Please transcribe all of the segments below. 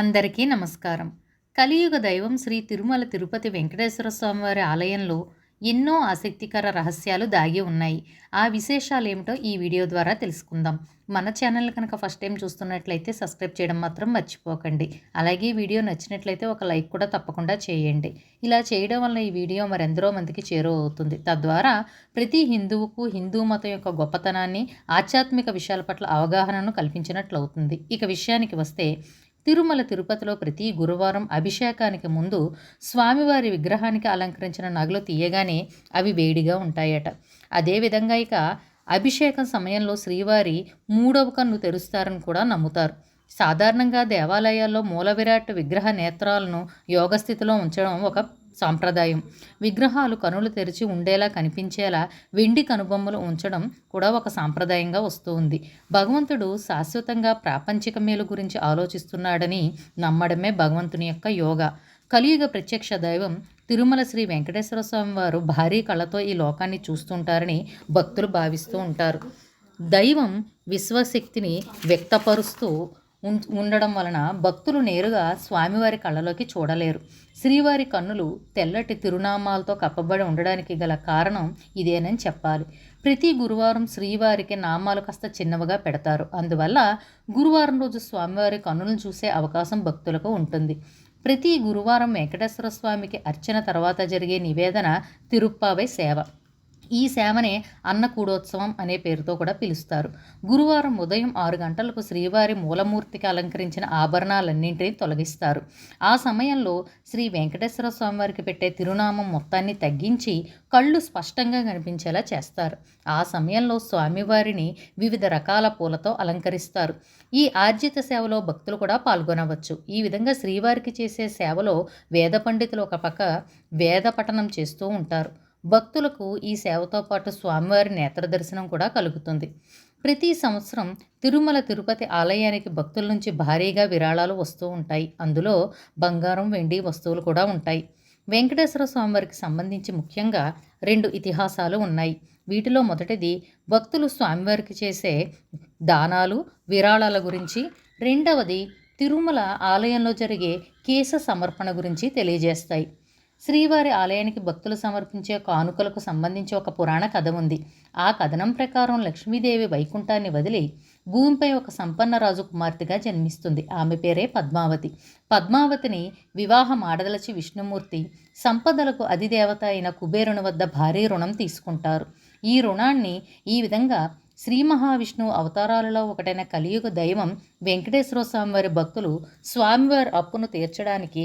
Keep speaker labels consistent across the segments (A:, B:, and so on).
A: అందరికీ నమస్కారం. కలియుగ దైవం శ్రీ తిరుమల తిరుపతి వెంకటేశ్వర స్వామివారి ఆలయంలో ఎన్నో ఆసక్తికర రహస్యాలు దాగి ఉన్నాయి. ఆ విశేషాలు ఏమిటో ఈ వీడియో ద్వారా తెలుసుకుందాం. మన ఛానల్ కనుక ఫస్ట్ టైం చూస్తున్నట్లయితే సబ్స్క్రైబ్ చేయడం మాత్రం మర్చిపోకండి. అలాగే వీడియో నచ్చినట్లయితే ఒక లైక్ కూడా తప్పకుండా చేయండి. ఇలా చేయడం వల్ల ఈ వీడియో మరెందరో మందికి చేరువవుతుంది. తద్వారా ప్రతి హిందువుకు హిందూ మతం యొక్క గొప్పతనాన్ని ఆధ్యాత్మిక విషయాల పట్ల అవగాహనను కల్పించినట్లు అవుతుంది ఇక విషయానికి వస్తే తిరుమల తిరుపతిలో ప్రతి గురువారం అభిషేకానికి ముందు స్వామివారి విగ్రహానికి అలంకరించిన నగలు తీయగానే అవి వేడిగా ఉంటాయట. అదేవిధంగా ఇక అభిషేకం సమయంలో శ్రీవారి మూడవ కన్ను తెరుస్తారని కూడా నమ్ముతారు. సాధారణంగా దేవాలయాల్లో మూల విరాట్ విగ్రహ నేత్రాలను యోగస్థితిలో ఉంచడం ఒక సాంప్రదాయం. విగ్రహాలు కనులు తెరిచి ఉండేలా కనిపించేలా వెండి కనుబొమ్మలు ఉంచడం కూడా ఒక సాంప్రదాయంగా వస్తూ ఉంది భగవంతుడు శాశ్వతంగా ప్రాపంచిక మేలు గురించి ఆలోచిస్తున్నాడని నమ్మడమే భగవంతుని యొక్క యోగా. కలియుగ ప్రత్యక్ష దైవం తిరుమల శ్రీ వెంకటేశ్వర స్వామి వారు భారీ కళతో ఈ లోకాన్ని చూస్తుంటారని భక్తులు భావిస్తూ ఉంటారు. దైవం విశ్వశక్తిని వ్యక్తపరుస్తూ ఉండడం వలన భక్తులు నేరుగా స్వామివారి కళ్ళలోకి చూడలేరు. శ్రీవారి కన్నులు తెల్లటి తిరునామాలతో కప్పబడి ఉండడానికి గల కారణం ఇదేనని చెప్పాలి. ప్రతి గురువారం శ్రీవారికి నామాలు కాస్త చిన్నవిగా పెడతారు. అందువల్ల గురువారం రోజు స్వామివారి కన్నులను చూసే అవకాశం భక్తులకు ఉంటుంది. ప్రతి గురువారం వెంకటేశ్వర స్వామికి అర్చన తర్వాత జరిగే నివేదన తిరుప్పావై సేవ. ఈ సేవనే అన్నకూడోత్సవం అనే పేరుతో కూడా పిలుస్తారు. గురువారం ఉదయం ఆరు గంటలకు శ్రీవారి మూలమూర్తికి అలంకరించిన ఆభరణాలన్నింటినీ తొలగిస్తారు. ఆ సమయంలో శ్రీ వెంకటేశ్వర స్వామివారికి పెట్టే తిరునామం మొత్తాన్ని తగ్గించి కళ్ళు స్పష్టంగా కనిపించేలా చేస్తారు. ఆ సమయంలో స్వామివారిని వివిధ రకాల పూలతో అలంకరిస్తారు. ఈ ఆర్జిత సేవలో భక్తులు కూడా పాల్గొనవచ్చు. ఈ విధంగా శ్రీవారికి చేసే సేవలో వేద పండితులు ఒక పక్క వేద పఠనం చేస్తూ ఉంటారు. భక్తులకు ఈ సేవతో పాటు స్వామివారి నేత్ర దర్శనం కూడా కలుగుతుంది. ప్రతి సంవత్సరం తిరుమల తిరుపతి ఆలయానికి భక్తుల నుంచి భారీగా విరాళాలు వస్తూ ఉంటాయి. అందులో బంగారం వెండి వస్తువులు కూడా ఉంటాయి. వెంకటేశ్వర స్వామివారికి సంబంధించి ముఖ్యంగా రెండు ఇతిహాసాలు ఉన్నాయి. వీటిలో మొదటిది భక్తులు స్వామివారికి చేసే దానాలు విరాళాల గురించి. రెండవది తిరుమల ఆలయంలో జరిగే కేశ సమర్పణ గురించి తెలియజేస్తాయి. శ్రీవారి ఆలయానికి భక్తులు సమర్పించే కానుకలకు సంబంధించి ఒక పురాణ కథ ఉంది. ఆ కథనం ప్రకారం లక్ష్మీదేవి వైకుంఠాన్ని వదిలి భూమిపై ఒక సంపన్న రాజు కుమార్తెగా జన్మిస్తుంది. ఆమె పేరే పద్మావతి. పద్మావతిని వివాహం ఆడదలచి విష్ణుమూర్తి సంపదలకు అధిదేవత అయిన కుబేరుని వద్ద భారీ రుణం తీసుకుంటారు. ఈ రుణాన్ని ఈ విధంగా శ్రీ మహావిష్ణువు అవతారాలలో ఒకటైన కలియుగ దైవం వెంకటేశ్వర స్వామివారి భక్తులు స్వామివారి అప్పును తీర్చడానికి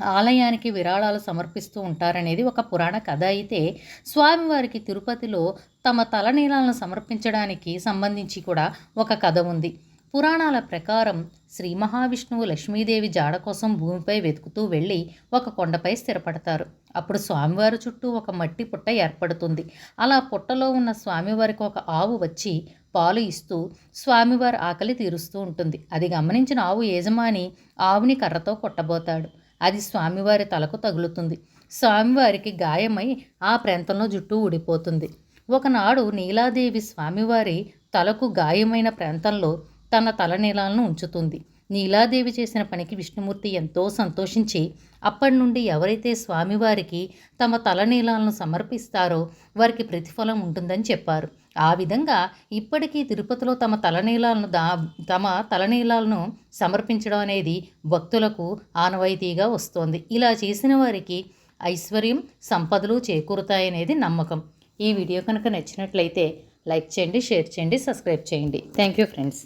A: ఆలయానికి విరాళాలు సమర్పిస్తూ ఉంటారనేది ఒక పురాణ కథ. అయితే స్వామివారికి తిరుపతిలో తమ తలనీలాలను సమర్పించడానికి సంబంధించి కూడా ఒక కథ ఉంది. పురాణాల ప్రకారం శ్రీ మహావిష్ణువు లక్ష్మీదేవి జాడ కోసం భూమిపై వెతుకుతూ వెళ్ళి ఒక కొండపై స్థిరపడతారు. అప్పుడు స్వామివారి చుట్టూ ఒక మట్టి పుట్ట ఏర్పడుతుంది. అలా పుట్టలో ఉన్న స్వామివారికి ఒక ఆవు వచ్చి పాలు ఇస్తూ స్వామివారి ఆకలి తీరుస్తూ ఉంటుంది. అది గమనించిన ఆవు యజమాని ఆవుని కర్రతో కొట్టబోతాడు. అది స్వామివారి తలకు తగులుతుంది. స్వామివారికి గాయమై ఆ ప్రాంతంలో జుట్టు ఊడిపోతుంది. ఒకనాడు నీలాదేవి స్వామివారి తలకు గాయమైన ప్రాంతంలో తన తలనీలాలను ఉంచుతుంది. నీలాదేవి చేసిన పనికి విష్ణుమూర్తి ఎంతో సంతోషించి అప్పటి నుండి ఎవరైతే స్వామివారికి తమ తలనీలాలను సమర్పిస్తారో వారికి ప్రతిఫలం ఉంటుందని చెప్పారు. ఆ విధంగా ఇప్పటికీ తిరుపతిలో తమ తలనీలాలను దా తమ తలనీలాలను సమర్పించడం అనేది భక్తులకు ఆనవాయితీగా వస్తోంది. ఇలా చేసిన వారికి ఐశ్వర్యం సంపదలు చేకూరుతాయనేది నమ్మకం. ఈ వీడియో కనుక నచ్చినట్లయితే లైక్ చేయండి షేర్ చేయండి సబ్స్క్రైబ్ చేయండి. Thank you friends.